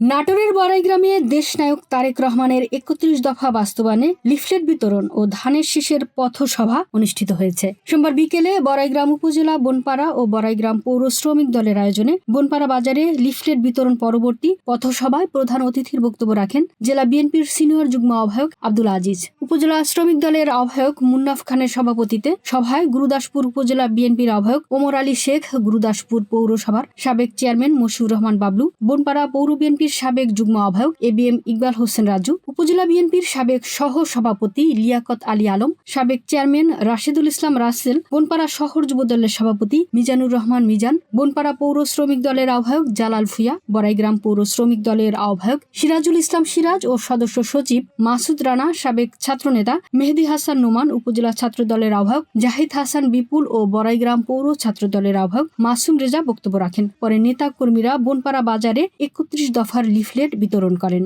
নাটোরের বড়াইগ্রামে দেশনায়ক তারেক রহমানের একত্রিশ দফা বাস্তবায়নে লিফলেট বিতরণ ও ধানের শীষের পথসভা অনুষ্ঠিত হয়েছে। সোমবার বিকেলে বড়াইগ্রাম উপজেলা বনপাড়া ও বড়াইগ্রাম পৌর শ্রমিক দলের আয়োজনে বনপাড়া বাজারে লিফলেট বিতরণ পরবর্তী পথসভায় প্রধান অতিথির বক্তব্য রাখেন জেলা বিএনপির সিনিয়র যুগ্ম আহ্বায়ক আব্দুল আজিজ। উপজেলা শ্রমিক দলের আহ্বায়ক মুন্নাফ খানের সভাপতিতে সভায় গুরুদাসপুর উপজেলা বিএনপির আহ্বায়ক ওমর আলী শেখ, গুরুদাসপুর পৌরসভার সাবেক চেয়ারম্যান মশিউর রহমান বাবলু, বনপাড়া পৌর বিএনপির সাবেক যুগ্ম আহ্বায়ক A B M Iqbal Hossain Raju, উপজেলা বিএনপির সাবেক সহ সভাপতি লিয়াকত আলী আলম, সাবেক চেয়ারম্যান রাশেদুল ইসলাম রাসেল, বনপাড়া শহর যুব দলের সভাপতি মিজানুর রহমান মিজান, বনপাড়া পৌর শ্রমিক দলের আহ্বায়ক জালাল ফুয়া বড়াইগ্রাম পৌর শ্রমিক দলের আহ্বায়ক সিরাজুল ইসলাম সিরাজ ও সদস্য সচিব মাসুদ রানা, সাবেক ছাত্রনেতা মেহেদি হাসান নোমান, উপজেলা ছাত্র দলের আহ্বায়ক জাহিদ হাসান বিপুল ও বড়াইগ্রাম পৌর ছাত্র দলের আহ্বায়ক মাসুম রেজা বক্তব্য রাখেন। পরে নেতা কর্মীরা বনপাড়া বাজারে একত্রিশ দফার লিফলেট বিতরণ করেন।